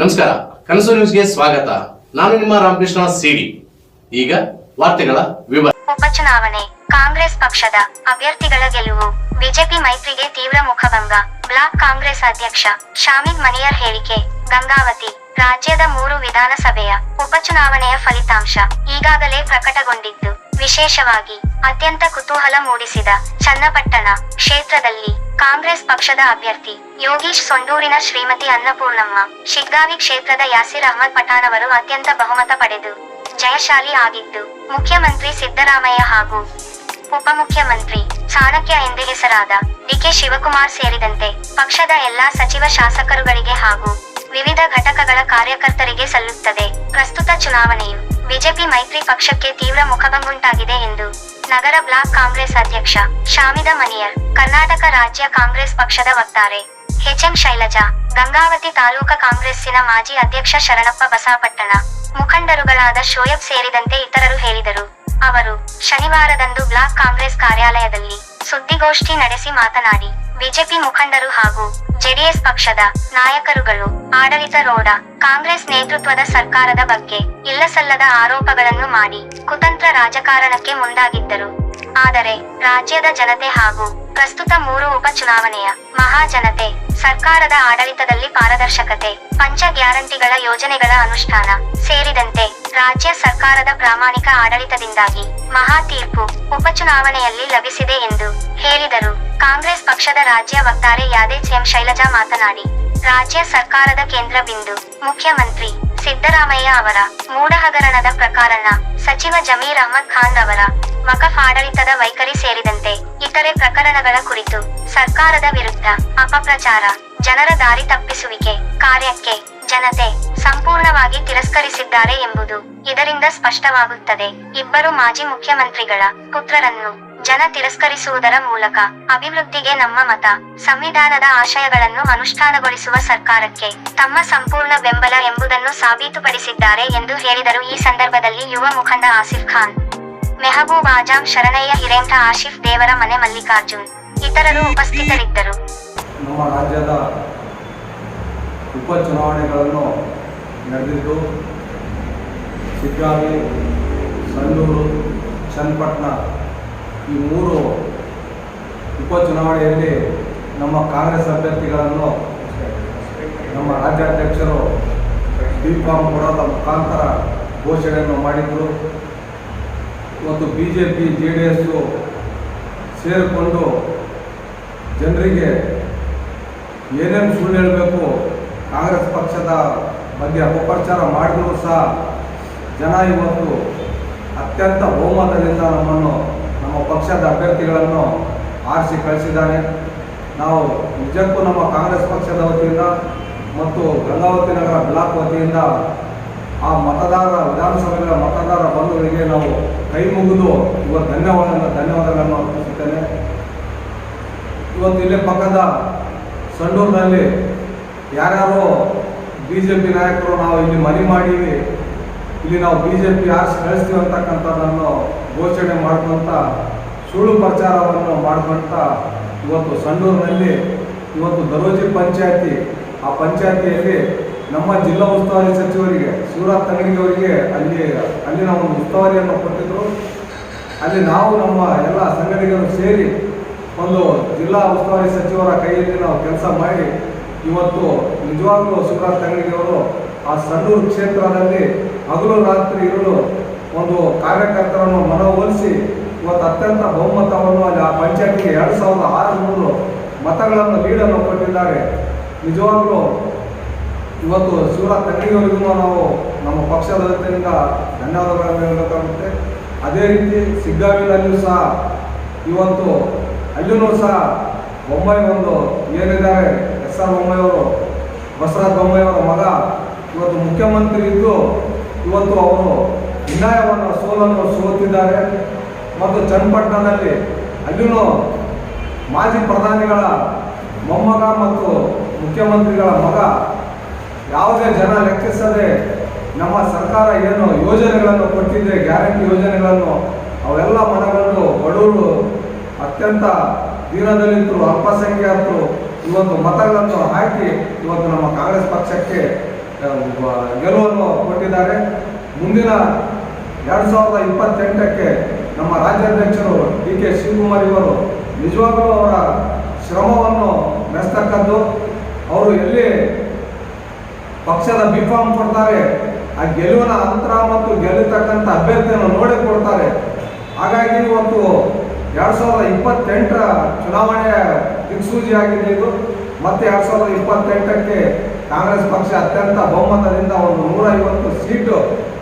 ನಮಸ್ಕಾರ, ಕನಸು ನ್ಯೂಸ್ಗೆ ಸ್ವಾಗತ. ನಾನು ನಿಮ್ಮ ರಾಮಕೃಷ್ಣ ಸಿಡಿ. ಈಗ ವಾರ್ತೆಗಳ ವಿವರ ಉಪಚುನಾವಣೆ, ಕಾಂಗ್ರೆಸ್ ಪಕ್ಷದ ಅಭ್ಯರ್ಥಿಗಳ ಗೆಲುವು, ಬಿಜೆಪಿ ಮೈತ್ರಿಗೆ ತೀವ್ರ ಮುಖಭಂಗ, ಬ್ಲಾಕ್ ಕಾಂಗ್ರೆಸ್ ಅಧ್ಯಕ್ಷ ಶಾಮಿದ್ ಮನಿಯರ್ ಹೇಳಿಕೆ, ಗಂಗಾವತಿ, ರಾಜ್ಯದ ಮೂರು ವಿಧಾನಸಭೆಯ ಉಪಚುನಾವಣೆಯ ಫಲಿತಾಂಶ ಈಗಾಗಲೇ ಪ್ರಕಟಗೊಂಡಿದ್ದು, ವಿಶೇಷವಾಗಿ ಅತ್ಯಂತ ಕುತೂಹಲ ಮೂಡಿಸಿದ ಚನ್ನಪಟ್ಟಣ ಕ್ಷೇತ್ರದಲ್ಲಿ ಕಾಂಗ್ರೆಸ್ ಪಕ್ಷದ ಅಭ್ಯರ್ಥಿ ಯೋಗೀಶ್ ಸೊಂಡೂರಿನ ಶ್ರೀಮತಿ ಅನ್ನಪೂರ್ಣಮ್ಮ, ಶಿಗ್ಗಾವಿ ಕ್ಷೇತ್ರದ ಯಾಸಿರ್ ಅಹಮದ್ ಪಠಾಣ್ ಅವರು ಅತ್ಯಂತ ಬಹುಮತ ಪಡೆದು ಜಯಶಾಲಿ ಆಗಿದ್ದು, ಮುಖ್ಯಮಂತ್ರಿ ಸಿದ್ದರಾಮಯ್ಯ ಹಾಗೂ ಉಪಮುಖ್ಯಮಂತ್ರಿ ಚಾಣಕ್ಯ ಎಂದು ಹೆಸರಾದ ಡಿಕೆ ಶಿವಕುಮಾರ್ ಸೇರಿದಂತೆ ಪಕ್ಷದ ಎಲ್ಲಾ ಸಚಿವ ಶಾಸಕರುಗಳಿಗೆ ಹಾಗೂ ವಿವಿಧ ಘಟಕಗಳ ಕಾರ್ಯಕರ್ತರಿಗೆ ಸಲ್ಲುತ್ತದೆ. ಪ್ರಸ್ತುತ ಚುನಾವಣೆಯು ಬಿಜೆಪಿ ಮೈತ್ರಿ ಪಕ್ಷಕ್ಕೆ ತೀವ್ರ ಮುಖಭಂಗುಂಟಾಗಿದೆ ಎಂದು ನಗರ ಬ್ಲಾಕ್ ಕಾಂಗ್ರೆಸ್ ಅಧ್ಯಕ್ಷ ಶಾಮಿದ ಮನಿಯರ್ ಕರ್ನಾಟಕ ರಾಜ್ಯ ಕಾಂಗ್ರೆಸ್ ಪಕ್ಷದ ವಕ್ತಾರೆ ಹೆಚ್ಎಂ ಶೈಲಜಾ, ಗಂಗಾವತಿ ತಾಲೂಕಾ ಕಾಂಗ್ರೆಸ್ಸಿನ ಮಾಜಿ ಅಧ್ಯಕ್ಷ ಶರಣಪ್ಪ ಬಸಾಪಟ್ಟಣ ಮುಖಂಡರುಗಳಾದ ಶೋಯಬ್ ಸೇರಿದಂತೆ ಇತರರು ಹೇಳಿದರು. ಅವರು ಶನಿವಾರದಂದು ಬ್ಲಾಕ್ ಕಾಂಗ್ರೆಸ್ ಕಾರ್ಯಾಲಯದಲ್ಲಿ ಸುದ್ದಿಗೋಷ್ಠಿ ನಡೆಸಿ ಮಾತನಾಡಿ ಬಿಜೆಪಿ ಮುಖಂಡರು ಹಾಗೂ ಜೆಡಿಎಸ್ ಪಕ್ಷದ ನಾಯಕರುಗಳು, ಆಡಳಿತ ರೋಡ, ಕಾಂಗ್ರೆಸ್ ನೇತೃತ್ವದ ಸರ್ಕಾರದ ಬಗ್ಗೆ ಇಲ್ಲಸಲ್ಲದ ಆರೋಪಗಳನ್ನು ಮಾಡಿ ಕುತಂತ್ರ ರಾಜಕಾರಣಕ್ಕೆ ಮುಂದಾಗಿದ್ದರು. ಆದರೆ ರಾಜ್ಯದ ಜನತೆ ಹಾಗೂ ಪ್ರಸ್ತುತ ಮೂರು ಉಪಚುನಾವಣೆಯ ಮಹಾಜನತೆ, ಸರ್ಕಾರದ ಆಡಳಿತದಲ್ಲಿ ಪಾರದರ್ಶಕತೆ, ಪಂಚ ಗ್ಯಾರಂಟಿಗಳ ಯೋಜನೆಗಳ ಅನುಷ್ಠಾನ ಸೇರಿದಂತೆ ರಾಜ್ಯ ಸರ್ಕಾರದ ಪ್ರಾಮಾಣಿಕ ಆಡಳಿತದಿಂದಾಗಿ ಮಹಾ ತೀರ್ಪು ಉಪಚುನಾವಣೆಯಲ್ಲಿ ಲಭಿಸಿದೆ ಎಂದು ಹೇಳಿದರು. ಕಾಂಗ್ರೆಸ್ ಪಕ್ಷದ ರಾಜ್ಯ ವಕ್ತಾರೆ ಯಾದೇಜ್ ಎಂ ಶೈಲಜಾ ಮಾತನಾಡಿ, ರಾಜ್ಯ ಸರ್ಕಾರದ ಕೇಂದ್ರ ಬಿಂದು ಮುಖ್ಯಮಂತ್ರಿ ಸಿದ್ದರಾಮಯ್ಯ ಅವರ ಮೂಢಹಗರಣದ ಪ್ರಕರಣ ಸಚಿವ ಜಮೀರ್ ಅಹಮದ್ ಖಾನ್ ಅವರ ವಕಫ್ ಆಡಳಿತದ ವೈಖರಿ ಸೇರಿದಂತೆ ಇತರೆ ಪ್ರಕರಣಗಳ ಕುರಿತು ಸರ್ಕಾರದ ವಿರುದ್ಧ ಅಪಪ್ರಚಾರ, ಜನರ ದಾರಿ ತಪ್ಪಿಸುವಿಕೆ ಕಾರ್ಯಕ್ಕೆ ಜನತೆ ಸಂಪೂರ್ಣವಾಗಿ ತಿರಸ್ಕರಿಸಿದ್ದಾರೆ ಎಂಬುದು ಇದರಿಂದ ಸ್ಪಷ್ಟವಾಗುತ್ತದೆ. ಇಬ್ಬರು ಮಾಜಿ ಮುಖ್ಯಮಂತ್ರಿಗಳ ಪುತ್ರರನ್ನು ಜನ ತಿರಸ್ಕರಿಸುವುದರ ಮೂಲಕ ಅಭಿವೃದ್ಧಿಗೆ ನಮ್ಮ ಮತ, ಸಂವಿಧಾನದ ಆಶಯಗಳನ್ನು ಅನುಷ್ಠಾನಗೊಳಿಸುವ ಸರ್ಕಾರಕ್ಕೆ ತಮ್ಮ ಸಂಪೂರ್ಣ ಬೆಂಬಲ ಎಂಬುದನ್ನು ಸಾಬೀತುಪಡಿಸಿದ್ದಾರೆ ಎಂದು ಹೇಳಿದರು. ಈ ಸಂದರ್ಭದಲ್ಲಿ ಯುವ ಮುಖಂಡ ಆಸಿಫ್ ಖಾನ್. ಮೆಹಬೂಬ್ ಆಜಾಮ್ ಶರಣಯ್ಯ ಹಿರೇಂಠ ಆಶಿಫ್ ದೇವರ ಮನೆ ಮಲ್ಲಿಕಾರ್ಜುನ್ ಇತರರು ಉಪಸ್ಥಿತರಿದ್ದರು. ನಮ್ಮ ರಾಜ್ಯದ ಉಪಚುನಾವಣೆಗಳನ್ನು ನಡೆದಿದ್ದು ಸಿಗ್ಗಾವಿ ಸಂಡೂರು ಚನ್ನಪಟ್ಟಣ ಈ ಮೂರು ಉಪಚುನಾವಣೆಯಲ್ಲಿ ನಮ್ಮ ಕಾಂಗ್ರೆಸ್ ಅಭ್ಯರ್ಥಿಗಳನ್ನು ನಮ್ಮ ರಾಜ್ಯಾಧ್ಯಕ್ಷರು ಬಿ ಕಾಮ್ ಕೊಡೋದ ಮುಖಾಂತರ ಘೋಷಣೆಯನ್ನು ಮಾಡಿದರು. ಇವತ್ತು B J P J D S ಸೇರಿಕೊಂಡು ಜನರಿಗೆ ಏನೇನು ಸುಳ್ಳು ಹೇಳಬೇಕು, ಕಾಂಗ್ರೆಸ್ ಪಕ್ಷದ ಬಗ್ಗೆ ಅಪಪ್ರಚಾರ ಮಾಡಿದರೂ ಸಹ ಜನ ಇವತ್ತು ಅತ್ಯಂತ ಬಹುಮತದಿಂದ ನಮ್ಮನ್ನು, ನಮ್ಮ ಪಕ್ಷದ ಅಭ್ಯರ್ಥಿಗಳನ್ನು ಆರಿಸಿ ಕಳಿಸಿದ್ದಾರೆ. ನಾವು ನಿಜಕ್ಕೂ ನಮ್ಮ ಕಾಂಗ್ರೆಸ್ ಪಕ್ಷದ ವತಿಯಿಂದ ಮತ್ತು ಗಂಗಾವತಿ ನಗರ ಬ್ಲಾಕ್ ವತಿಯಿಂದ ಆ ಮತದಾರ, ವಿಧಾನಸಭೆಗಳ ಮತದಾರ ಬಂಧುಗಳಿಗೆ ನಾವು ಕೈ ಮುಗಿದು ಇವತ್ತು ಧನ್ಯವಾದ ಧನ್ಯವಾದಗಳನ್ನು ಅರ್ಪಿಸುತ್ತೇನೆ. ಇವತ್ತು ಇಲ್ಲೇ ಪಕ್ಕದ ಸಂಡೂರಿನಲ್ಲಿ ಯಾರ್ಯಾರು ಬಿ ಜೆ ಪಿ ನಾಯಕರು ನಾವು ಇಲ್ಲಿ ಮನೆ ಮಾಡೀವಿ. ಇಲ್ಲಿ ನಾವು ಬಿ ಜೆ ಪಿ ಯಾರು ಕಳಿಸ್ತೀವಿ ಅಂತಕ್ಕಂಥದ್ದನ್ನು ಘೋಷಣೆ ಮಾಡ್ಕೊಂತ ಸುಳ್ಳು ಪ್ರಚಾರವನ್ನು ಮಾಡ್ಕೊಂತ ಇವತ್ತು ಸಂಡೂರಿನಲ್ಲಿ ಇವತ್ತು ದರೋಜಿ ಪಂಚಾಯತಿ, ಆ ಪಂಚಾಯತಿಯಲ್ಲಿ ನಮ್ಮ ಜಿಲ್ಲಾ ಉಸ್ತುವಾರಿ ಸಚಿವರಿಗೆ, ಶಿವರಾಜ್ ತಂಗಡಿಗೆ ಅವರಿಗೆ ಅಲ್ಲಿ ನಾವು ಒಂದು ಉಸ್ತುವಾರಿಯನ್ನು ಕೊಟ್ಟಿದ್ದರು ಅಲ್ಲಿ ನಾವು ನಮ್ಮ ಎಲ್ಲ ಸಂಘಟನೆಗಳು ಸೇರಿ ಒಂದು ಜಿಲ್ಲಾ ಉಸ್ತುವಾರಿ ಸಚಿವರ ಕೈಯಲ್ಲಿ ನಾವು ಕೆಲಸ ಮಾಡಿ, ಇವತ್ತು ನಿಜವಾಗ್ಲೂ ಶಿವರಾಜ್ ತಂಗಡಿಗೆ ಅವರು ಆ ಸಣ್ಣೂರು ಕ್ಷೇತ್ರದಲ್ಲಿ ಹಗಲು ರಾತ್ರಿ ಇರಲು ಒಂದು ಕಾರ್ಯಕರ್ತರನ್ನು ಮನವೊಲಿಸಿ, ಇವತ್ತು ಅತ್ಯಂತ ಬಹುಮತವನ್ನು ಅಲ್ಲಿ ಆ ಪಂಚಾಯತ್ಗೆ ಎರಡು ಸಾವಿರದ ಆರುನೂರು ಮತಗಳನ್ನು ಲೀಡನ್ನು ಕೊಟ್ಟಿದ್ದಾರೆ. ನಿಜವಾಗ್ಲೂ ಇವತ್ತು ಸೂರ ತಂಗಡಿಯವರಿಗೂ ನಾವು ನಮ್ಮ ಪಕ್ಷದ ವತಿಯಿಂದ ಧನ್ಯವಾದಗಳನ್ನು ಹೇಳಬೇಕಾಗುತ್ತೆ. ಅದೇ ರೀತಿ ಸಿಗ್ಗಾವಿನಲ್ಲಿಯೂ ಸಹ ಇವತ್ತು ಅಲ್ಲಿಯೂ ಸಹ ಬೊಂಬೈ ಒಂದು ಏನಿದ್ದಾರೆ, ಎಸ್ ಆರ್ ಬೊಮ್ಮಾಯಿಯವರು, ಬಸವರಾಜ ಬೊಮ್ಮಾಯಿಯವರ ಮಗ, ಇವತ್ತು ಮುಖ್ಯಮಂತ್ರಿ ಇದ್ದು ಇವತ್ತು ಅವರು ನ್ಯಾಯವನ್ನು ಸೋಲನ್ನು ಸೋತಿದ್ದಾರೆ. ಮತ್ತು ಚನ್ನಪಟ್ಟಣದಲ್ಲಿ ಅಲ್ಲಿಯೂ ಮಾಜಿ ಪ್ರಧಾನಿಗಳ ಮೊಮ್ಮಗ ಮತ್ತು ಮುಖ್ಯಮಂತ್ರಿಗಳ ಮಗ ಯಾವುದೇ ಜನ ಲೆಕ್ಕಿಸದೆ ನಮ್ಮ ಸರ್ಕಾರ ಏನು ಯೋಜನೆಗಳನ್ನು ಕೊಟ್ಟಿದೆ, ಗ್ಯಾರಂಟಿ ಯೋಜನೆಗಳನ್ನು, ಅವೆಲ್ಲ ಮನಗಂಡು ಬಡವರು ಅತ್ಯಂತ ದೀನದಲಿತರು, ಅಲ್ಪಸಂಖ್ಯಾತರು ಇವತ್ತು ಮತಗಳನ್ನು ಹಾಕಿ ಇವತ್ತು ನಮ್ಮ ಕಾಂಗ್ರೆಸ್ ಪಕ್ಷಕ್ಕೆ ಗೆಲುವನ್ನು ಕೊಟ್ಟಿದ್ದಾರೆ. ಮುಂದಿನ ಎರಡು ಸಾವಿರದ ಇಪ್ಪತ್ತೆಂಟಕ್ಕೆ ನಮ್ಮ ರಾಜ್ಯಾಧ್ಯಕ್ಷರು ಡಿ ಕೆ ಶಿವಕುಮಾರ್ ಇವರು ನಿಜವಾಗಲೂ ಅವರ ಶ್ರಮವನ್ನು ಮೆಸ್ತಕ್ಕದ್ದು. ಅವರು ಎಲ್ಲಿ ಪಕ್ಷದ ಬಿಫಾರ್ಮ್ ಕೊಡ್ತಾರೆ, ಆ ಗೆಲುವಿನ ಅಂತರ ಮತ್ತು ಗೆಲ್ಲತಕ್ಕಂಥ ಅಭ್ಯರ್ಥಿಯನ್ನು ನೋಡಿ ಕೊಡ್ತಾರೆ. ಹಾಗಾಗಿ ಇವತ್ತು ಎರಡು ಸಾವಿರದ ಇಪ್ಪತ್ತೆಂಟರ ಚುನಾವಣೆಯ ದಿಕ್ಸೂಚಿ ಆಗಿದೆ ಇದು. ಮತ್ತೆ ಎರಡು ಸಾವಿರದ ಇಪ್ಪತ್ತೆಂಟಕ್ಕೆ ಕಾಂಗ್ರೆಸ್ ಪಕ್ಷ ಅತ್ಯಂತ ಬಹುಮತದಿಂದ ಒಂದು ನೂರ ಐವತ್ತು ಸೀಟು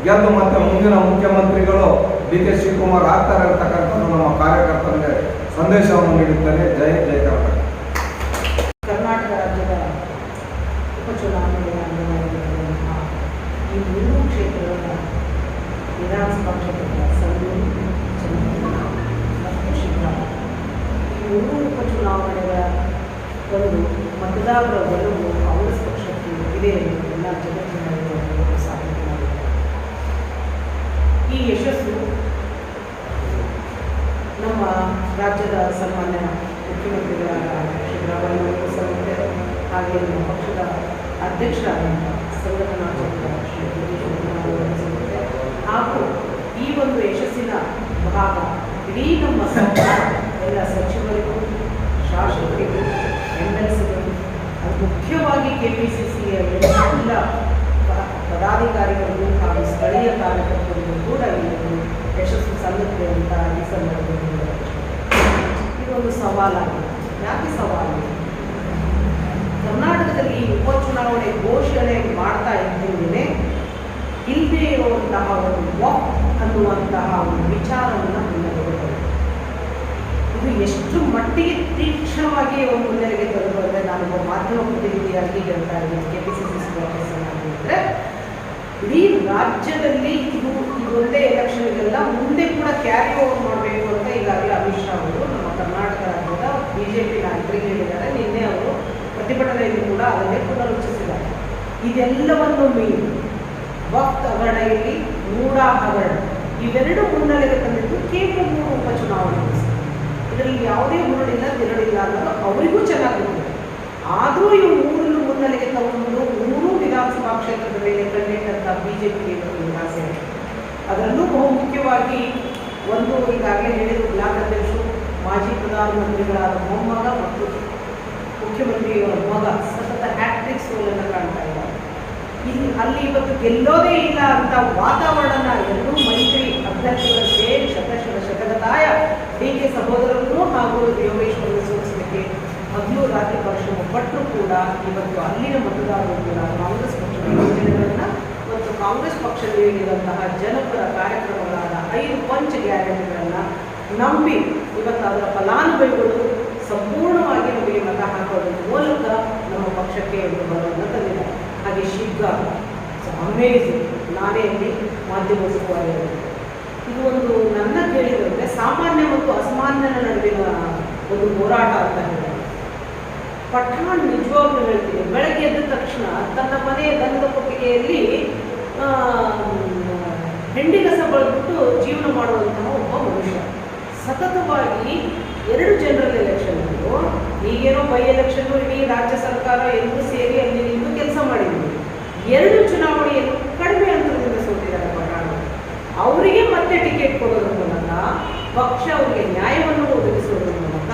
ಗೆದ್ದು ಮತ್ತೆ ಮುಂದಿನ ಮುಖ್ಯಮಂತ್ರಿಗಳು ಡಿ ಕೆ ಶಿವಕುಮಾರ್ ಆಗ್ತಾರೆ ಅಂತಕ್ಕಂಥದ್ದು ನಮ್ಮ ಕಾರ್ಯಕರ್ತರಿಗೆ ಸಂದೇಶವನ್ನು ನೀಡುತ್ತೇನೆ. ಜೈ ಜೈ ಕರ್ನಾಟಕ ಕರ್ನಾಟಕ ರಾಜ್ಯದ ಉಪಚುನಾವಣೆಯ ಅಂಗವಾಗಿರುವಂತಹ ಈ ಮೂರು ಕ್ಷೇತ್ರಗಳ ವಿಧಾನಸಭಾ ಕ್ಷೇತ್ರದ ಸಂಗೂರು ಚನ್ನಪಟ್ಟಣ ಮತ್ತು ಶಿವರಾಮ ಈ ಮೂರು ಉಪಚುನಾವಣೆಗಳ ಒಂದು ಮತದಾರರ ಒಲವು ಕಾಂಗ್ರೆಸ್ ಪಕ್ಷಕ್ಕೆ ಇದೆ ಎಂದು ಎಲ್ಲ ಸಾಬೀತು ಮಾಡಿದ್ದಾರೆ. ಈ ಯಶಸ್ಸು ನಮ್ಮ ರಾಜ್ಯದ ಸನ್ಮಾನ್ಯ ಮುಖ್ಯಮಂತ್ರಿಗಳಾದ ಸಿದ್ದರಾಮಯ್ಯ ಅವರು ಹಾಗೆ ನಮ್ಮ ಪಕ್ಷದ ಅಧ್ಯಕ್ಷರಾದಂಥ ಸಲ್ಲುತ್ತೆ ಹಾಗೂ ಈ ಒಂದು ಯಶಸ್ಸಿನ ಭಾಗ ಇಡೀ ನಮ್ಮ ಸರ್ಕಾರ ಎಲ್ಲ ಸಚಿವರಿಗೂ, ಶಾಸಕರಿಗೂ ಎಂ ಎಲ್ ಸಿಗಳು ಅದು ಮುಖ್ಯವಾಗಿ ಕೆ ಪಿ ಸಿ ಸಿಯ ಎಲ್ಲ ಪ- ಪದಾಧಿಕಾರಿಗಳಿಗೂ ಹಾಗೂ ಸ್ಥಳೀಯ ಕಾರ್ಯಕರ್ತರಿಗೂ ಕೂಡ ಈ ಯಶಸ್ಸು ಸಲ್ಲುತ್ತೆ ಅಂತ ಈ ಸಂದರ್ಭದಲ್ಲಿ. ಇದೊಂದು ಸವಾಲಾಗಿದೆ ಯಾಕೆ ಸವಾಲು ಕರ್ನಾಟಕದಲ್ಲಿ ಉಪಚುನಾವಣೆ ಘೋಷಣೆ ಮಾಡ್ತಾ ಇದ್ದೇನೆ ಇಲ್ಲದೆ ಇರುವಂತಹ ಒಂದು ವಾಕ್ ಅನ್ನುವಂತಹ ಒಂದು ವಿಚಾರವನ್ನು ಹೊಂದಬಹುದು ಇದು ಎಷ್ಟು ಮಟ್ಟಿಗೆ ತೀಕ್ಷ್ಣವಾಗಿ ಒಂದು ಮುನ್ನೆಲೆಗೆ ತರಲು ಅಂದರೆ ನಾನು ಒಬ್ಬ ಮಾಧ್ಯಮ ಪ್ರತಿನಿಧಿಯಾಗಿ ಹೇಳ್ತಾ ಇದ್ದೀನಿ ಕೆ ಪಿ ಸಿ ಸಿ ಅಂದರೆ ಇಡೀ ರಾಜ್ಯದಲ್ಲಿ ಇದು ಇದೊಂದೇ ಎಲೆಕ್ಷನ್ಗೆಲ್ಲ ಮುಂದೆ ಕೂಡ ಕ್ಯಾರಿ ಓವರ್ ಮಾಡಬೇಕು ಅಂತ ಈಗಾಗಲೇ ಅಮಿತ್ ಶಾ ಅವರು ನಮ್ಮ ಕರ್ನಾಟಕ ರಾಜ್ಯದ ಬಿ ಜೆ ಪಿ ನಾಯಕರಿಗೆ ಹೇಳಿದ್ದಾರೆ. ನಿನ್ನೆ ಅವರು ಪ್ರತಿಭಟನೆಯಲ್ಲಿ ಕೂಡ ಅದನ್ನೇ ಪುನರುಚ್ಚಿಸಿದ್ದಾರೆ ಇದೆಲ್ಲವನ್ನು ಮೀರಿ ವಕ್ತ್ ಹಗರಣ ಇಲ್ಲಿ ಮೂಡಾ ಹಗರಣ. ಇವೆರಡು ಮುನ್ನೆಲೆಗೆ ತಂದಿದ್ದು ಕೇವಲ ಮೂರು ಉಪಚುನಾವಣೆ. ಇದರಲ್ಲಿ ಯಾವುದೇ ಹುರುಳಿಲ್ಲ ತಿರುಳಿಲ್ಲ ಅನ್ನೋದು ಅವರಿಗೂ ಚೆನ್ನಾಗಿ ಗೊತ್ತಿದೆ ಆದರೂ ಇವು ಮೂರನ್ನು ಮುನ್ನೆಲೆಗೆ ತಗೊಂಡು ಮೂರು ವಿಧಾನಸಭಾ ಕ್ಷೇತ್ರದ ಮೇಲೆ ಕಂಡಿಟ್ಟಂತ ಬಿಜೆಪಿಗೆ ಇದೆ. ಅದರಲ್ಲೂ ಬಹುಮುಖ್ಯವಾಗಿ ಒಂದು ಈಗಾಗಲೇ ಹೇಳಿದ್ರು ಬ್ಲಾಕ್ ಅಧ್ಯಕ್ಷರು, ಮಾಜಿ ಪ್ರಧಾನಮಂತ್ರಿಗಳಾದ ಮೊಮ್ಮಗ ಮತ್ತು ಮುಖ್ಯಮಂತ್ರಿಯವರ ಮಗ ಸತತ ಹ್ಯಾಟ್ರಿಕ್ ಸೋಲನ್ನು ಕಾಣ್ತಾ ಇದ್ದಾರೆ. ಇಲ್ಲಿ ಅಲ್ಲಿ ಇವತ್ತು ಗೆಲ್ಲೋದೇ ಇಲ್ಲ ಅಂತ ವಾತಾವರಣ ಎರಡೂ ಮೈತ್ರಿ ಅಭ್ಯರ್ಥಿಗಳ ಸೇರಿ ಶತಶತ ಶತಗತಾಯ ಡಿ ಕೆ ಸಹೋದರರು ಹಾಗೂ ದೇವೇಶ್ವರ ಸೋಲಿಸಲಿಕ್ಕೆ ಮೊದಲು ರಾತ್ರಿ ಪಕ್ಷ ಒಬ್ಬಟ್ಟರು ಕೂಡ ಇವತ್ತು ಅಲ್ಲಿನ ಮತದಾರರು ಕೂಡ ಕಾಂಗ್ರೆಸ್ ಪಕ್ಷದ ಯೋಜನೆಗಳನ್ನು ಮತ್ತು ಕಾಂಗ್ರೆಸ್ ಪಕ್ಷ ನೀಡಿರುವಂತಹ ಜನಪರ ಕಾರ್ಯಕ್ರಮಗಳಾದ ಐದು ಪಂಚ್ ಗ್ಯಾರಂಟಿಗಳನ್ನು ನಂಬಿ ಇವತ್ತು ಅದರ ಫಲಾನುಭವಿಗಳು ಸಂಪೂರ್ಣವಾಗಿ ನಮಗೆ ಮತ ಹಾಕೋದ್ರ ಮೂಲಕ ನಮ್ಮ ಪಕ್ಷಕ್ಕೆ ಒಂದು ಬಲವನ್ನು ತಂದಿದೆ ಹಾಗೆ ಶೀಘ್ರ ಅಮೇಝಿಂಗ್ ನಾನೇ ಇಲ್ಲಿ ಮಾಧ್ಯಮ ಉಸ್ತುವಾರಿಯಾಗಿದ್ದೆ. ಇದು ಒಂದು ನನ್ನ ಕೇಳಿದಂತೆ ಸಾಮಾನ್ಯ ಮತ್ತು ಅಸಾಮಾನ್ಯನ ನಡುವಿನ ಒಂದು ಹೋರಾಟ ಅಂತ ಹೇಳಿದೆ ಪಠಾಣ್ ನಿಜವಾಗ್ಲೂ ಹೇಳ್ತೀನಿ ಬೆಳಗ್ಗೆ ಎದ್ದ ತಕ್ಷಣ ತನ್ನ ಮನೆಯ ಗಂಧದ ಕೊಟ್ಟಿಗೆಯಲ್ಲಿ ಆ, ಹೆಂಡಿ ಕಸ ಬಳಿಬಿಟ್ಟು ಜೀವನ ಮಾಡುವಂತಹ ಒಬ್ಬ ಮನುಷ್ಯ. ಸತತವಾಗಿ ಎರಡು ಜನರಲ್ ಎಲೆಕ್ಷನ್ ಈಗೇನೋ ಬೈ ಎಲೆಕ್ಷನ್ ಇಡೀ ರಾಜ್ಯ ಸರ್ಕಾರ ಎಲ್ಲರೂ ಸೇರಿ ಅಲ್ಲಿ ನಿಂತು ಕೆಲಸ ಮಾಡಿದ್ರು. ಎರಡು ಚುನಾವಣೆಯನ್ನು ಕಡಿಮೆ ಅಂತರದಿಂದ ಸೋತಿದ್ದಾರೆ ಪಠಾಣ ಅವರಿಗೆ ಮತ್ತೆ ಟಿಕೆಟ್ ಕೊಡೋದ್ರ ಮೂಲಕ, ಪಕ್ಷ ಅವರಿಗೆ ನ್ಯಾಯವನ್ನು ಒದಗಿಸೋದ್ರ ಮೂಲಕ,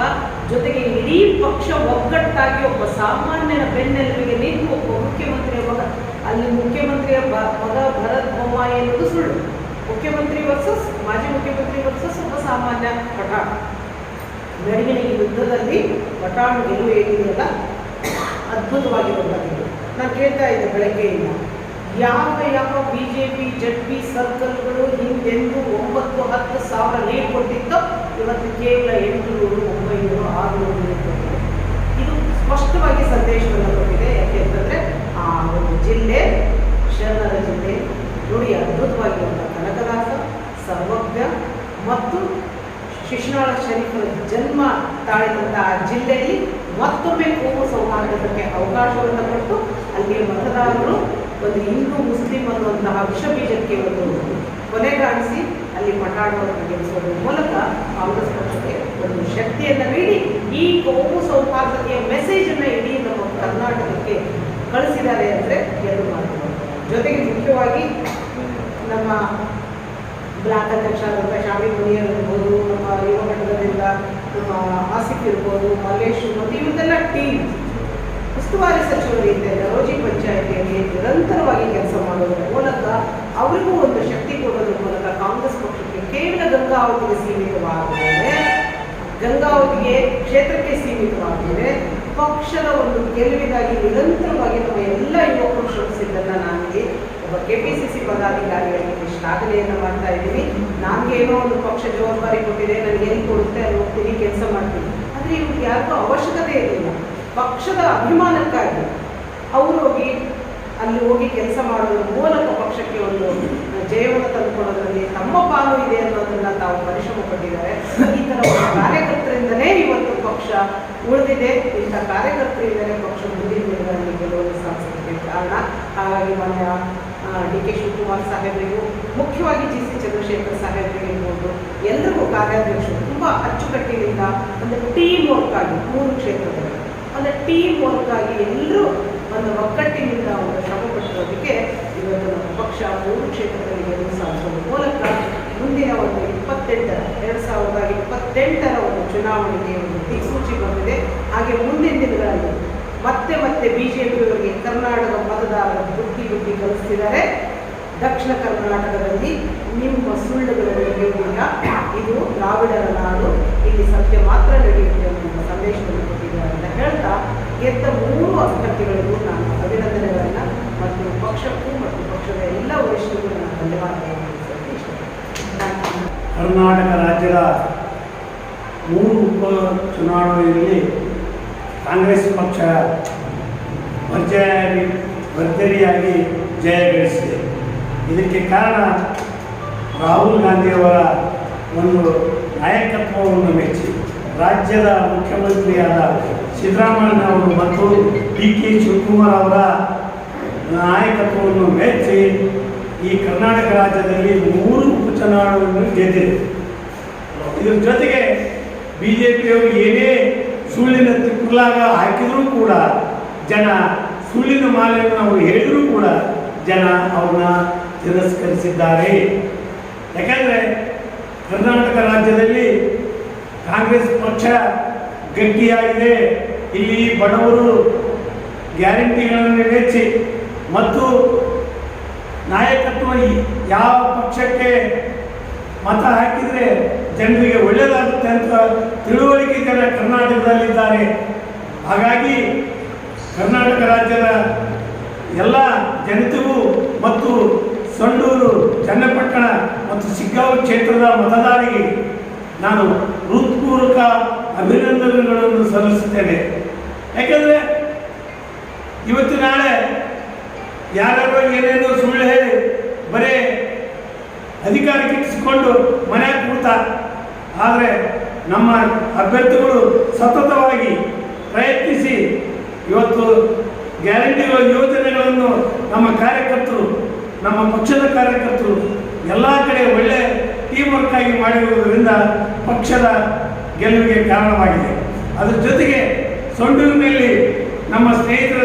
ಜೊತೆಗೆ ಇಡೀ ಪಕ್ಷ ಒಗ್ಗಟ್ಟಾಗಿ ಒಬ್ಬ ಸಾಮಾನ್ಯನ ಬೆನ್ನೆಲುಬಿಗೆ ನಿಂತು ಒಬ್ಬ ಮುಖ್ಯಮಂತ್ರಿಯ ಮಗ ಅಲ್ಲಿ ಮುಖ್ಯಮಂತ್ರಿಯ ಮಗ ಭರತ್, ಬೊಮ್ಮಾಯಿ ಎನ್ನುವುದು ಸುಳ್ಳು. ಮುಖ್ಯಮಂತ್ರಿ ವರ್ಸಸ್, ಮಾಜಿ ಮುಖ್ಯಮಂತ್ರಿ ವರ್ಸಸ್ ಒಬ್ಬ ಸಾಮಾನ್ಯ ಪಠಾಣ. ನಡುವಿನ ಈ ಯುದ್ಧದಲ್ಲಿ ಪಟಾಣು ಗೆಲುವು ಏನಿದೆಯಲ್ಲ ಅದ್ಭುತವಾಗಿರುವಂಥದ್ದು. ನಾನು ಕೇಳ್ತಾ ಇದ್ದೆ ಬೆಳಗ್ಗೆಯಿಂದ. ಯಾವ ಯಾವ B J P Z P ಸರ್ಕಲ್ಗಳು ಹಿಂದೆಂದು ಒಂಬತ್ತು ಹತ್ತು ಸಾವಿರ ನೀರು ಕೊಟ್ಟಿತ್ತೋ, ಇವತ್ತು ಕೇವಲ ಎಂಟುನೂರು, ಒಂಬೈನೂರು ಆರುನೂರು ಲೀಡ್ ಕೊಟ್ಟಿದೆ. ಇದು ಸ್ಪಷ್ಟವಾಗಿ ಸಂದೇಶವನ್ನು ಕೊಟ್ಟಿದೆ ಯಾಕೆಂತಂದರೆ ಆ ಒಂದು ಜಿಲ್ಲೆ, ಶರಣರ ಜಿಲ್ಲೆ, ನೋಡಿ ಅದ್ಭುತವಾಗಿರುವಂಥ ಕನಕದಾಸ, ಸರ್ವಜ್ಞ ಮತ್ತು ಶಿಶುನಾಳ ಶರೀಫರ ಜನ್ಮ ತಾಳಿದಂಥ ಆ ಜಿಲ್ಲೆಯಲ್ಲಿ ಮತ್ತೊಮ್ಮೆ ಕೋಮು ಸೌಹಾರ್ದಕ್ಕೆ ಅವಕಾಶವನ್ನು ಕೊಟ್ಟು ಅಲ್ಲಿಯ ಮತದಾರರು ಒಂದು ಹಿಂದೂ ಮುಸ್ಲಿಂ ಅನ್ನುವಂತಹ ವಿಷಬೀಜಕ್ಕೆ ಒಂದು ಕೊನೆಗಾಣಿಸಿ ಅಲ್ಲಿ ಮಠಾಡವನ್ನು ಗೆಲ್ಲಿಸುವ ಮೂಲಕ ಕಾಂಗ್ರೆಸ್ ಪಕ್ಷಕ್ಕೆ ಒಂದು ಶಕ್ತಿಯನ್ನು ನೀಡಿ ಈ ಕೋಮು ಸೌಹಾರ್ದತೆಯ ಮೆಸೇಜನ್ನು ಇಡೀ ನಮ್ಮ ಕರ್ನಾಟಕಕ್ಕೆ ಕಳಿಸಿದ್ದಾರೆ ಅಂದರೆ ಎರಡು ಮಾತು. ಜೊತೆಗೆ ಮುಖ್ಯವಾಗಿ ನಮ್ಮ ಬ್ಲಾಕ್ ಅಧ್ಯಕ್ಷರಾದಂಥ ಶಾಮಿ ಮುನಿಯರ್ ಯುವ ಆಸಿಫ್ ಇರ್ಬೋದು, ಮಲ್ಲೇಶ್ ಮತ್ತು ಇವರದೆಲ್ಲ ಟೀಮ್ ಉಸ್ತುವಾರಿ ಇದೆ ನರೋಜಿ ಪಂಚಾಯಿತಿಯಲ್ಲಿ ನಿರಂತರವಾಗಿ ಕೆಲಸ ಮಾಡೋದ್ರ ಮೂಲಕ ಅವರಿಗೂ ಒಂದು ಶಕ್ತಿ ಕೊಡೋದ್ರ ಮೂಲಕ ಕಾಂಗ್ರೆಸ್ ಪಕ್ಷಕ್ಕೆ ಕೇವಲ ಗಂಗಾವತಿಗೆ ಸೀಮಿತವಾಗಿದೆ. ಗಂಗಾವತಿಗೆ ಕ್ಷೇತ್ರಕ್ಕೆ ಸೀಮಿತವಾಗಿದೆ. ಪಕ್ಷದ ಒಂದು ಗೆಲುವಿಗಾಗಿ ನಿರಂತರವಾಗಿ ನಮ್ಮ ಎಲ್ಲ ಯುವಕರು ಶ್ರಮಿಸಿದ್ದನ್ನು ನಾನು ಕೆ ಪಿ ಸಿ ಸಿ ಪದಾಧಿಕಾರಿಯಾಗಿ ಶ್ಲಾಘನೆಯನ್ನು ಮಾಡ್ತಾ ಇದ್ದೀನಿ ನನಗೇನೋ ಒಂದು ಪಕ್ಷ ಜವಾಬ್ದಾರಿ ಕೊಟ್ಟಿದೆ, ನನಗೆ ಎಲ್ಲಿ ಕೊಡುತ್ತೆ ಅಲ್ಲಿ ಹೋಗ್ತೀನಿ ಕೆಲಸ ಮಾಡ್ತೀನಿ ಆದರೆ ಇವ್ರಿಗೆ ಯಾರಿಗೂ ಅವಶ್ಯಕತೆ ಇರಲಿಲ್ಲ. ಪಕ್ಷದ ಅಭಿಮಾನಕ್ಕಾಗಿ ಅವರು ಹೋಗಿ, ಅಲ್ಲಿ ಹೋಗಿ ಕೆಲಸ ಮಾಡೋದ್ರ ಮೂಲಕ ಪಕ್ಷಕ್ಕೆ ಒಂದು ಜಯವನ್ನು ತಂದುಕೊಡೋದ್ರಲ್ಲಿ ತಮ್ಮ ಪಾಲು ಇದೆ ಅನ್ನೋದನ್ನ ತಾವು ಪರಿಶ್ರಮ ಪಟ್ಟಿದ್ದಾರೆ. ಈ ಥರ ಕಾರ್ಯಕರ್ತರಿಂದಲೇ ಇವತ್ತು ಪಕ್ಷ ಉಳಿದಿದೆ. ಇಂಥ ಕಾರ್ಯಕರ್ತರಿಂದಲೇ ಪಕ್ಷ ಮುಂದಿನ ದಿನಗಳಲ್ಲಿ ಗೆಲುವನ್ನು ಸಾಂಸ್ಕೃತಿಕ ಕಾರಣ. ಹಾಗಾಗಿ ಮಾನ್ಯ ಡಿ ಕೆ ಶಿವಕುಮಾರ್ ಸಾಹೇಬರಿಗೂ, ಮುಖ್ಯವಾಗಿ ಜಿ ಸಿ ಚಂದ್ರಶೇಖರ್ ಸಾಹೇಬರಿಗೆ ಇರ್ಬೋದು ಎಲ್ಲರಿಗೂ ಕಾರ್ಯಾಧ್ಯಕ್ಷರು ತುಂಬ ಅಚ್ಚುಕಟ್ಟಿನಿಂದ ಒಂದು ಟೀಮ್ ವರ್ಕ್ ಆಗಿ ಮೂರು ಕ್ಷೇತ್ರದಲ್ಲಿ, ಅಂದರೆ ಟೀಮ್ ವರ್ಕ್ ಆಗಿ ಎಲ್ಲರೂ ಒಂದು ಒಗ್ಗಟ್ಟಿನಿಂದ ಒಂದು ಶ್ರಮ ಪಟ್ಟಿರೋದಕ್ಕೆ ಇವತ್ತು ನಮ್ಮ ಪಕ್ಷ ಮೂರು ಕ್ಷೇತ್ರದಲ್ಲಿ ಗೆಲುವು ಸಾಧಿಸುವ ಮೂಲಕ ಮುಂದಿನ ಒಂದು ಇಪ್ಪತ್ತೆಂಟರ, ಎರಡು ಸಾವಿರದ ಇಪ್ಪತ್ತೆಂಟರ ಒಂದು ಚುನಾವಣೆಗೆ ಒಂದು ದಿಕ್ಸೂಚಿ ಬಂದಿದೆ. ಹಾಗೆ ಮುಂದಿನ ದಿನಗಳಲ್ಲಿ ಮತ್ತೆ ಮತ್ತೆ ಬಿಜೆಪಿಯವರಿಗೆ ಕರ್ನಾಟಕ ಮತದಾರರು ಬುದ್ಧಿ ಬುದ್ಧಿ ಕಲಿಸ್ತಿದ್ದಾರೆ. ದಕ್ಷಿಣ ಕರ್ನಾಟಕದಲ್ಲಿ ನಿಮ್ಮ ಸುಳ್ಳುಗಳನ್ನು ನಡೆಯುವುದಿಲ್ಲ ಇದು ದ್ರಾವಿಡರ ನಾಡು. ಇಲ್ಲಿ ಸತ್ಯ ಮಾತ್ರ ನಡೆಯುತ್ತೆ ಅನ್ನುವ ಸಂದೇಶವನ್ನು ಕೊಟ್ಟಿದ್ದಾರೆ ಅಂತ ಹೇಳ್ತಾ ಗೆದ್ದ ಮೂರು ಅಭ್ಯರ್ಥಿಗಳಿಗೂ ನಾನು ಅಭಿನಂದನೆಗಳನ್ನು ಮತ್ತು ಪಕ್ಷಕ್ಕೂ ಮತ್ತು ಪಕ್ಷದ ಎಲ್ಲ ವರಿಷ್ಠರಿಗೂ ನಾನು ಧನ್ಯವಾದ ಕರ್ನಾಟಕ ರಾಜ್ಯದ ಮೂರು ಉಪ ಚುನಾವಣೆಯಲ್ಲಿ ಕಾಂಗ್ರೆಸ್ ಪಕ್ಷ ಭರ್ಜರಿ, ಭರ್ಜರಿಯಾಗಿ ಜಯ ಗಳಿಸಿದೆ. ಇದಕ್ಕೆ ಕಾರಣ ರಾಹುಲ್ ಗಾಂಧಿಯವರ ಒಂದು ನಾಯಕತ್ವವನ್ನು ಮೆಚ್ಚಿ ರಾಜ್ಯದ ಮುಖ್ಯಮಂತ್ರಿಯಾದ ಸಿದ್ದರಾಮಯ್ಯ ಅವರು ಮತ್ತು ಡಿ ಕೆ ಶಿವಕುಮಾರ್ ಅವರ ನಾಯಕತ್ವವನ್ನು ಮೆಚ್ಚಿ ಈ ಕರ್ನಾಟಕ ರಾಜ್ಯದಲ್ಲಿ ಮೂರು ಉಪಚುನಾವಣೆಯನ್ನು ಗೆದ್ದಿದೆ. ಇದ್ರ ಜೊತೆಗೆ ಬಿ ಜೆ ಪಿಯವರು ಏನೇ ಸುಳ್ಳಿನ ತಿಪ್ಪಲಾಗ ಹಾಕಿದರೂ ಕೂಡ ಜನ ಸುಳ್ಳಿನ ಮಾಲೆಯನ್ನು ಅವರು ಹೇಳಿದರೂ ಕೂಡ ಜನ ಅವ್ರನ್ನ ತಿರಸ್ಕರಿಸಿದ್ದಾರೆ. ಯಾಕಂದರೆ ಕರ್ನಾಟಕ ರಾಜ್ಯದಲ್ಲಿ ಕಾಂಗ್ರೆಸ್ ಪಕ್ಷ ಗಟ್ಟಿಯಾಗಿದೆ. ಇಲ್ಲಿ ಬಡವರು ಗ್ಯಾರಂಟಿಗಳನ್ನು ನೆರವೇರಿಸಿ ಮತ್ತು ನಾಯಕತ್ವ ಯಾವ ಪಕ್ಷಕ್ಕೆ ಮತ ಹಾಕಿದರೆ ಜನರಿಗೆ ಒಳ್ಳೆಯದಾಗುತ್ತೆ ಅಂತ ತಿಳುವಳಿಕೆ ಜನ ಕರ್ನಾಟಕದಲ್ಲಿದ್ದಾರೆ. ಹಾಗಾಗಿ ಕರ್ನಾಟಕ ರಾಜ್ಯದ ಎಲ್ಲ ಜನತೆಗೂ ಮತ್ತು ಸಂಡೂರು, ಚನ್ನಪಟ್ಟಣ ಮತ್ತು ಶಿಗ್ಗಾಂವ್ ಕ್ಷೇತ್ರದ ಮತದಾರರಿಗೆ ನಾನು ಹೃತ್ಪೂರ್ವಕ ಅಭಿನಂದನೆಗಳನ್ನು ಸಲ್ಲಿಸುತ್ತೇನೆ. ಯಾಕೆಂದರೆ ಇವತ್ತು ನಾಳೆ ಯಾರ್ಯಾರೋ ಏನೇನೋ ಸುಳ್ಳು ಹೇಳಿ ಬರೀ ಅಧಿಕಾರ ಕಿಟ್ಟಿಸಿಕೊಂಡು ಮನೆಯಾಗ ಕೂಡ್ತಾರೆ. ಆದರೆ ನಮ್ಮ ಅಭ್ಯರ್ಥಿಗಳು ಸತತವಾಗಿ ಪ್ರಯತ್ನಿಸಿ. ಇವತ್ತು ಗ್ಯಾರಂಟಿ ಯೋಜನೆಗಳನ್ನು ನಮ್ಮ ಕಾರ್ಯಕರ್ತರು, ನಮ್ಮ ಪಕ್ಷದ ಕಾರ್ಯಕರ್ತರು ಎಲ್ಲ ಕಡೆ ಒಳ್ಳೆ ಟೀಮ್ ವರ್ಕ್ ಆಗಿ ಮಾಡಿರುವುದರಿಂದ ಪಕ್ಷದ ಗೆಲುವಿಗೆ ಕಾರಣವಾಗಿದೆ. ಅದರ ಜೊತೆಗೆ ಸೊಂಡೂರಿನಲ್ಲಿ ನಮ್ಮ ಸ್ನೇಹಿತರ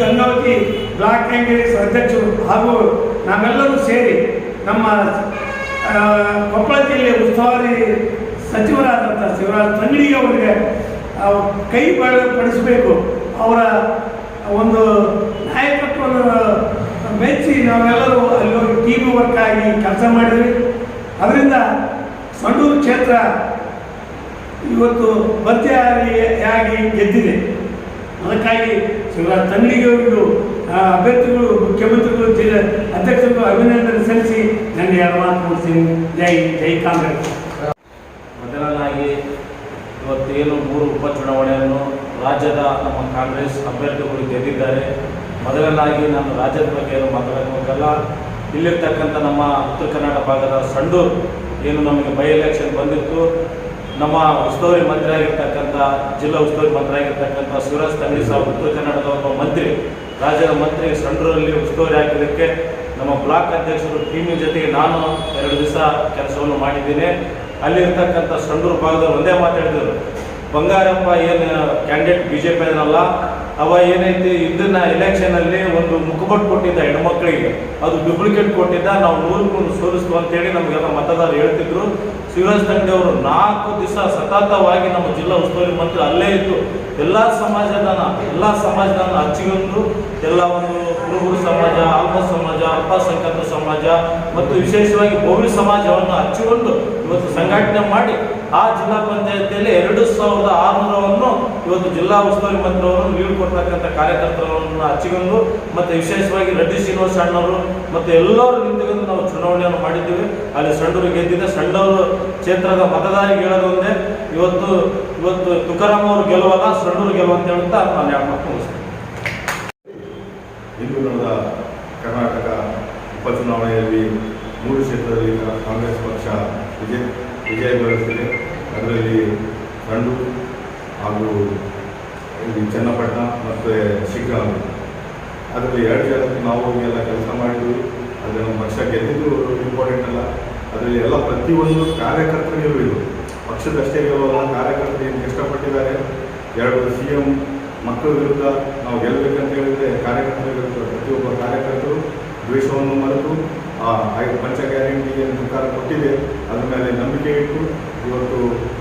ಗಂಗಾವತಿ ಬ್ಲಾಕ್ ಕಾಂಗ್ರೆಸ್ ಅಧ್ಯಕ್ಷರು ಹಾಗೂ ನಾವೆಲ್ಲರೂ ಸೇರಿ ನಮ್ಮ ಕೊಪ್ಪಳ ಜಿಲ್ಲೆ ಉಸ್ತುವಾರಿ ಸಚಿವರಾದಂಥ ಶಿವರಾಜ್ ತಂಗಡಿಗೆ ಅವರಿಗೆ ಆ, ಕೈ ಪಡಿಸಬೇಕು ಅವರ ಒಂದು ನಾಯಕತ್ವವನ್ನು ಮೆಚ್ಚಿ ನಾವೆಲ್ಲರೂ ಅಲ್ಲಿ ಹೋಗಿ ಟೀಮ್ ವರ್ಕ್ ಆಗಿ ಕೆಲಸ ಮಾಡಿದ್ವಿ. ಅದರಿಂದ ಸಂಡೂರು ಕ್ಷೇತ್ರ ಇವತ್ತು ಭರ್ತಿಯಾಗಿ ಗೆದ್ದಿದೆ. ಅದಕ್ಕಾಗಿ ಶಿವರಾಜ್ ತಂಗಡಿಗವರಿಗೂ ಆ, ಅಭ್ಯರ್ಥಿಗಳು ಮುಖ್ಯಮಂತ್ರಿಗಳು ಜಿಲ್ಲೆ ಅಧ್ಯಕ್ಷರಿಗೂ ಅಭಿನಂದನೆ ಸಲ್ಲಿಸಿ ನನಗೆ ಎರಡು ಮಾತು ಮುಗಿಸ್ತೀನಿ. ಜೈ ಜೈ ಕಾಂಗ್ರೆಸ್. ಮೊದಲನಾಗಿ ಇವತ್ತೇನು ಮೂರು ಉಪಚುನಾವಣೆಯನ್ನು ರಾಜ್ಯದ ನಮ್ಮ ಕಾಂಗ್ರೆಸ್ ಅಭ್ಯರ್ಥಿಗಳು ಗೆದ್ದಿದ್ದಾರೆ. ಮೊದಲನಾಗಿ ನಾನು ರಾಜ್ಯದ ಬಗ್ಗೆ ಏನು ಮಾತಾಡೋಕ್ಕಾಗಲ್ಲ ಇಲ್ಲಿರ್ತಕ್ಕಂಥ ನಮ್ಮ ಉತ್ತರ ಕನ್ನಡ ಭಾಗದ ಸಂಡೂರು ಏನು ನಮಗೆ ಬೈ ಎಲೆಕ್ಷನ್ ಬಂದಿತ್ತು. ನಮ್ಮ ಉಸ್ತುವಾರಿ ಮಂತ್ರಿ ಆಗಿರ್ತಕ್ಕಂಥ, ಜಿಲ್ಲಾ ಉಸ್ತುವಾರಿ ಮಂತ್ರಿ ಆಗಿರ್ತಕ್ಕಂಥ ಶಿವರಾಜ್ ತಂಗಡಿ ಸಾಹೇಬ್ ಉತ್ತರ ಕನ್ನಡದ ಒಬ್ಬ ಮಂತ್ರಿ. ರಾಜ್ಯದ ಮಂತ್ರಿ ಸಂಡೂರಲ್ಲಿ ಉಸ್ತುವಾರಿ ಹಾಕಿದ್ದಕ್ಕೆ ನಮ್ಮ ಬ್ಲಾಕ್ ಅಧ್ಯಕ್ಷರು, ಟೀಮಿನ ಜೊತೆಗೆ ನಾನು ಎರಡು ದಿವಸ ಕೆಲಸವನ್ನು ಮಾಡಿದ್ದೀನಿ. ಅಲ್ಲಿರ್ತಕ್ಕಂಥ ಸಂಡೂರು ಭಾಗದವ್ರು ಒಂದೇ ಮಾತಾಡಿದರು. ಬಂಗಾರಪ್ಪ ಏನು ಕ್ಯಾಂಡಿಡೇಟ್ ಬಿ ಜೆ ಪಿ ಅದನ್ನಲ್ಲ ಅವ ಏನೈತಿ ಇದನ್ನ ಎಲೆಕ್ಷನಲ್ಲಿ ಒಂದು ಮುಖಪಟ್ಟು ಕೊಟ್ಟಿದ್ದ ಹೆಣ್ಮಕ್ಳಿಗೆ. ಅದು ಡೂಪ್ಲಿಕೇಟ್ ಕೊಟ್ಟಿದ್ದ, ನಾವು ನೂರಕ್ಕೆ ನೂರು ಸೋಲಿಸ್ತು ಅಂತೇಳಿ ನಮಗೆಲ್ಲ ಮತದಾರರು ಹೇಳ್ತಿದ್ರು. ಶಿವರಾಜ್ ತಂಡೆ ಅವರು ನಾಲ್ಕು ದಿವಸ ಸತತವಾಗಿ ನಮ್ಮ ಜಿಲ್ಲಾ ಉಸ್ತುವಾರಿ ಮಂತ್ರಿ ಅಲ್ಲೇ ಇತ್ತು ಎಲ್ಲ ಸಮಾಜದಾನ ಎಲ್ಲ ಸಮಾಜದಾನ ಹಚ್ಚಿಕೊಂಡು, ಎಲ್ಲ ಒಂದು ಕುರುಬರು ಸಮಾಜ ಅಲ್ಪ ಸಮಾಜ ಅಲ್ಪಸಂಖ್ಯಾತ ಸಮಾಜ ಮತ್ತು ವಿಶೇಷವಾಗಿ ಭೋವಿ ಸಮಾಜವನ್ನು ಹಚ್ಚಿಕೊಂಡು ಇವತ್ತು ಸಂಘಟನೆ ಮಾಡಿ ಆ ಜಿಲ್ಲಾ ಪಂಚಾಯತಿಯಲ್ಲಿ ಎರಡು ಸಾವಿರದ ಆರುನೂರವನ್ನು ಇವತ್ತು ಜಿಲ್ಲಾ ಉಸ್ತುವಾರಿ ಮಂತ್ರಿಯವರು ಅವರು ಲೀಡ್ ಕೊಡ್ತಕ್ಕಂಥ ಕಾರ್ಯಕರ್ತರನ್ನು ಹಚ್ಚಿಕೊಂಡು ಮತ್ತು ವಿಶೇಷವಾಗಿ ರೆಡ್ಡಿ ಶ್ರೀನಿವಾಸ ಅಣ್ಣವರು ಮತ್ತು ಎಲ್ಲರೂ ನಿಂತುಕೊಂಡು ನಾವು ಚುನಾವಣೆಯನ್ನು ಮಾಡಿದ್ದೀವಿ. ಅಲ್ಲಿ ಸಂಡೂರು ಗೆದ್ದಿದೆ. ಸಣ್ಣವರು ಕ್ಷೇತ್ರದ ಮತದಾರಿಗೆ ಹೇಳೋದು ಒಂದೇ, ಇವತ್ತು ಇವತ್ತು ತುಕಾರಾಮ್ ಅವರು ಗೆಲ್ಲುವಾಗ ಸಂಡೂರು ಗೆಲ್ಲುವಂತ ಹೇಳುತ್ತಾ ನಾನು ಯಾಕೆ ಇಂದು ನಡೆದ ಕರ್ನಾಟಕ ಉಪಚುನಾವಣೆಯಲ್ಲಿ ಮೂರು ಕ್ಷೇತ್ರದಲ್ಲಿ ಕಾಂಗ್ರೆಸ್ ಪಕ್ಷ ವಿಜಯ ವಿಜಯ ಗಳಿಸಿದೆ ಅದರಲ್ಲಿ ಸಂಡು ಹಾಗೂ ಇಲ್ಲಿ ಚನ್ನಪಟ್ಟಣ ಮತ್ತು ಶಿಗ್ಗಾಂವ್. ಅದರಲ್ಲಿ ಎರಡು ಜಾಗಕ್ಕೆ ನಾವು ಎಲ್ಲ ಕೆಲಸ ಮಾಡಿದ್ವಿ. ಆದರೆ ನಮ್ಮ ಪಕ್ಷ ಗೆದ್ದಿದ್ದು ಇಂಪಾರ್ಟೆಂಟ್ ಅಲ್ಲ. ಅದರಲ್ಲಿ ಎಲ್ಲ ಪ್ರತಿಯೊಂದು ಕಾರ್ಯಕರ್ತರಿಗೂ ಇದು. ಪಕ್ಷದಷ್ಟೇ ಇರುವ ಕಾರ್ಯಕರ್ತರು ಏನು ಕಷ್ಟಪಟ್ಟಿದ್ದಾರೆ. ಎರಡು ಸಿ ಎಂ ಮಕ್ಕಳ ವಿರುದ್ಧ ನಾವು ಗೆಲ್ಲಬೇಕಂತ ಹೇಳಿದ್ರೆ ಕಾರ್ಯಕರ್ತರ ವಿರುದ್ಧ ಪ್ರತಿಯೊಬ್ಬ ಕಾರ್ಯಕರ್ತರು ದ್ವೇಷವನ್ನು ಮರೆತು, ಆ ಐದು ಪಂಚ ಗ್ಯಾರಂಟಿಗೆ ಸರ್ಕಾರ ಕೊಟ್ಟಿದೆ, ಅದ್ರ ಮೇಲೆ ನಂಬಿಕೆ ಇಟ್ಟು ಇವತ್ತು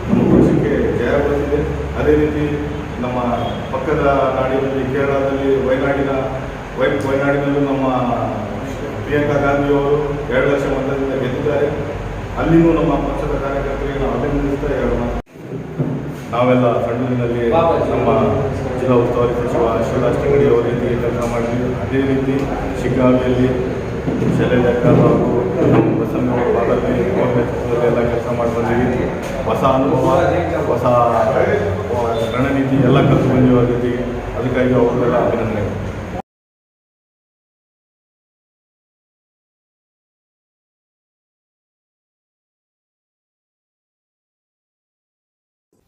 ನಮ್ಮ ಪಕ್ಷಕ್ಕೆ ಜಯ ಬಂದಿದೆ. ಅದೇ ರೀತಿ ನಮ್ಮ ಪಕ್ಕದ ನಾಡಿನಲ್ಲಿ, ಕೇರಳದಲ್ಲಿ, ವಯನಾಡಿನ ವೈ ವಯನಾಡಿನಲ್ಲೂ ನಮ್ಮ ಪ್ರಿಯಾಂಕಾ ಗಾಂಧಿಯವರು ಎರಡು ಲಕ್ಷ ಮತದಿಂದ ಗೆದ್ದಿದ್ದಾರೆ. ಅಲ್ಲಿಯೂ ನಮ್ಮ ಪಕ್ಷದ ಕಾರ್ಯಕರ್ತರಿಗೆ ನಾವು ಅಭಿನಂದಿಸ್ತಾ ಮಾತು ನಾವೆಲ್ಲ ಸಂಡೂರಿನಲ್ಲಿ ನಮ್ಮ ಜಿಲ್ಲಾ ಉಸ್ತುವಾರಿ ಸಚಿವ ಶಿವರಾಜ್ ತಂಗಡಿ ಅವರ ಜೊತೆಗೆ ಕೆಲಸ ಮಾಡಿದ್ವಿ. ಅದೇ ರೀತಿ ಶಿಗ್ಗಾವಿಯಲ್ಲಿ ಶೈಲೇಜ್ ಅಕ್ಕರ್ ಹಾಗೂ ಬಸವನಗೌಡ ಭಾಗದಲ್ಲಿ ಎಲ್ಲ ಕೆಲಸ ಮಾಡಿ ಬಂದಿವಿ. ಹೊಸ ಅನುಭವ, ಹೊಸ ರಣನೀತಿ ಎಲ್ಲ ಕಲಿತು ಬಂದಿವೆ. ಅವ್ರ ಜೊತೆಗೆ ಅದಕ್ಕಾಗಿ ಅವರೆಲ್ಲ ಅಭಿನಂದನೆ.